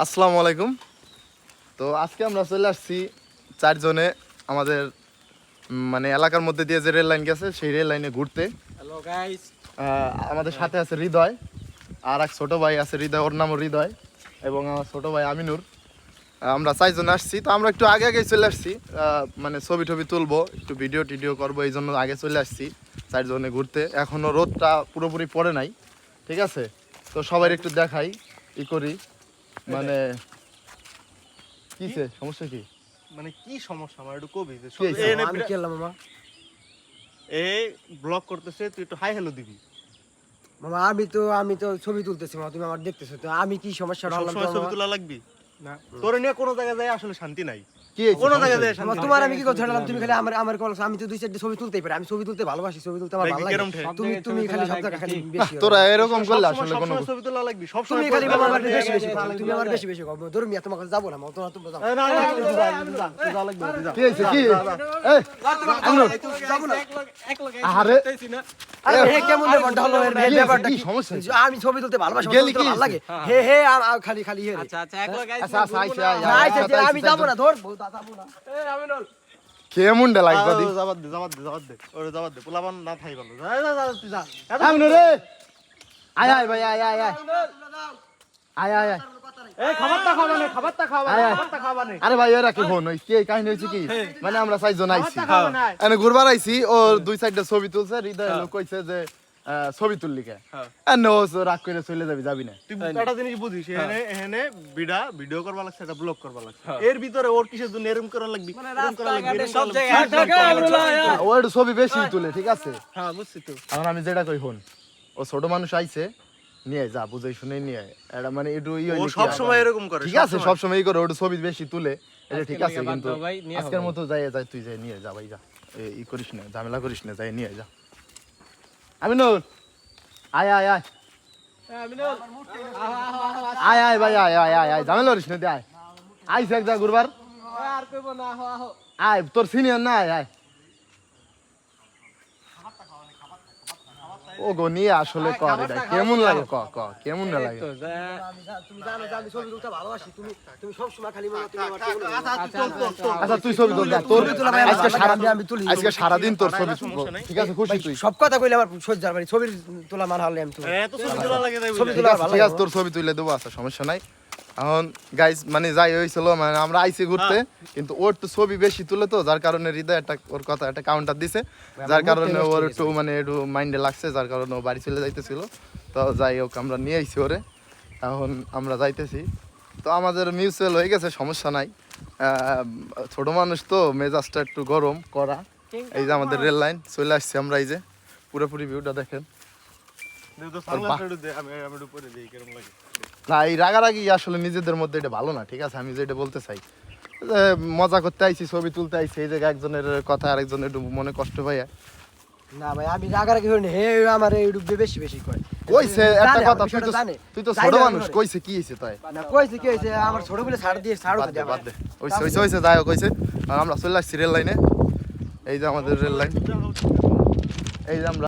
আসসালামু আলাইকুম। তো আজকে আমরা চলে আসছি চারজনে আমাদের মানে এলাকার মধ্যে দিয়ে যে রেল লাইন গেছে সেই রেল লাইনে ঘুরতে। হ্যালো গাইস আমাদের সাথে আছে হৃদয় আর এক ছোট ভাই আছে হৃদয় ওর নামও হৃদয় এবং আমার ছোট ভাই আমিনুর। আমরা চারজন আসছি তো আমরা একটু আগে আগে চলে আসছি। মানে ছবি টবি তুলবো একটু ভিডিও টিডিও করব এই জন্য আগে চলে আসছি চারজনে ঘুরতে। এখনও রোদটা পুরোপুরি পড়ে নাই ঠিক আছে? তো সবাই একটু দেখাই ই করি। মানে কিসে সমস্যা কি? মানে কি সমস্যা? আমার একটু কবি যে আমি খেললাম মামা। এ ব্লক করতেছে তুই একটু হাই হ্যালো দিবি। মামা আমি তো আমি তো ছবি তুলতেছি মামা তুমি আমার দেখতেছো তো আমি কি সমস্যা ছবি তোলা লাগবি? না। তোর নিয়ে কোনো জায়গায় যায় আসলে শান্তি নাই। কি তোমার আমি কি করতে তুমি খালি আমার আমার কল আমি তো দুই চারটে ছবি তুলতেই পারি আমি ছবি তুলতে ভালোবাসি ছবি তুলতে আমার ভালো লাগে তুমি তুমি খালি সব জায়গায় খালি বেশি তোরা এরকম করলে আসলে কোনো ছবি তোলা লাগবি তুমি সবসময় খালি আমার বেশি বেশি তুমি আমার বেশি বেশি করো ধরুন মিয়া তোমাকে যাব না তোমার যাও না, না, লাগবে। কি কি এই যাব না আরে আরে হে কেমন রে হলো এর ব্যাপারটা কি কি? সমস্যা? আমি ছবি তুলতে ভালোবাসি গেলি কি? ভালো লাগে। হে হে আ- আ- খালি খালি হে আচ্ছা আচ্ছা আমি না ধর। যাব না লাগবে দি যাবাদ দে, যাবাদ দে, যাবাদ দে। ওরে যাবাদ দে, পোলাপান না থাই ভালো। যা, যা, যা, তুই যা। আমিনুর রে! আয় আয় ভাই আয় আয় আয় আয় আয়। আরে ভাই এরা কি ফোন? কি কাহিনী হয়েছে কি? মানে আমরা চারজন আইছি। এনে ঘুরবার আইছি ও দুই সাইডটা ছবি তুলছে হৃদয় লোক কইছে যে ছবি তুললি কে এনে ও রাগ করে চলে যাবি যাবি না। তুই একটা জিনিস বুঝিস এখানে এখানে বিডা ভিডিও করবা লাগছে এটা ব্লগ করবা লাগছে। এর ভিতরে ওর কিসের জন্য এরকম করা লাগবি? এরকম করা লাগবি সব জায়গায় ও ছবি বেশি তুলে ঠিক আছে? হ্যাঁ বুঝছি তো। এখন আমি যেটা কই হন ও ছোট মানুষ আইছে নিয়ে যা বুঝাই শুনে নিয়ে এটা মানে একটু ই ও সব সময় এরকম করে ঠিক আছে সব সময় করে ওটা ছবি বেশি তুলে এটা ঠিক আছে কিন্তু আজকের মতো যাই যাই তুই যাই নিয়ে যা ভাই যা। ই করিস না ঝামেলা করিস না যাই নিয়ে যা। আমি নূর আয় আয়। আয় আয় আয় ভাই আয় আয় আয় আয় ঝামেলা করিস না দে আয়। আইস এক যা গুরবার আয় তোর সিনিয়র না আয় আয়। ও গো নিয়ে আসলে ক এটা কেমন লাগে ক ক কেমন না লাগে? তুমি জানো যে। আমি ছবি তুলতে ভালোবাসি তুমি তুমি সব সময় খালি মামা তুমি আমার কেমন লাগে? আচ্ছা তুই ছবি তুল তোর ছবি আজকে সারা আমি তুলি। আজকে সারাদিন তোর ছবি ঠিক আছে খুশি তুই। সব কথা কইলে আমার সহ্য আর মানে ছবির তোলা মান হলে আমি তুলি। এত ছবি তোলা লাগে ছবি তোলা ঠিক আছে তোর ছবি তুলে দেবো আচ্ছা সমস্যা নাই। এখন গাইজ মানে যাই হয়েছিল মানে আমরা আইসি ঘুরতে কিন্তু ওর একটু ছবি বেশি তুলে তো যার কারণে হৃদয় একটা ওর কথা একটা কাউন্টার দিছে। যার কারণে ওর একটু মানে একটু মাইন্ডে লাগছে যার কারণে ও বাড়ি চলে যাইতেছিল। তো যাই হোক আমরা নিয়ে আইছি ওরে। এখন আমরা যাইতেছি। তো আমাদের মিউচুয়াল হয়ে গেছে সমস্যা নাই। আহ, ছোট মানুষ তো মেজাজটা একটু গরম করা এই যে আমাদের রেল লাইন চলে আসছি আমরা এই যে। পুরোপুরি ভিউটা দেখেন। না এই রাগারাগি আসলে নিজেদের মধ্যে এটা ভালো না ঠিক আছে? আমি যেটা বলতে চাই যে মজা করতে আইছি ছবি তুলতে আইছি এই জায়গায় একজনের কথা আরেকজনের একটু মনে কষ্ট পাইয়া। না ভাই আমি রাগারাগি হই না হে আমার এই ডুববে বেশি বেশি কয়। কইছে একটা কথা তুই তো। তুই তো ছোট মানুষ কইছে কি হইছে তাই? না কইছে কি হইছে আমার ছোট বলে ছাড় দিয়ে ছাড় দে বাদ দে। ওইছে ওইছে ওইছে যাই কইছে। আর আমরা চলে আসছি রেল লাইনে। এই যে আমাদের রেল লাইন। এই যে আমরা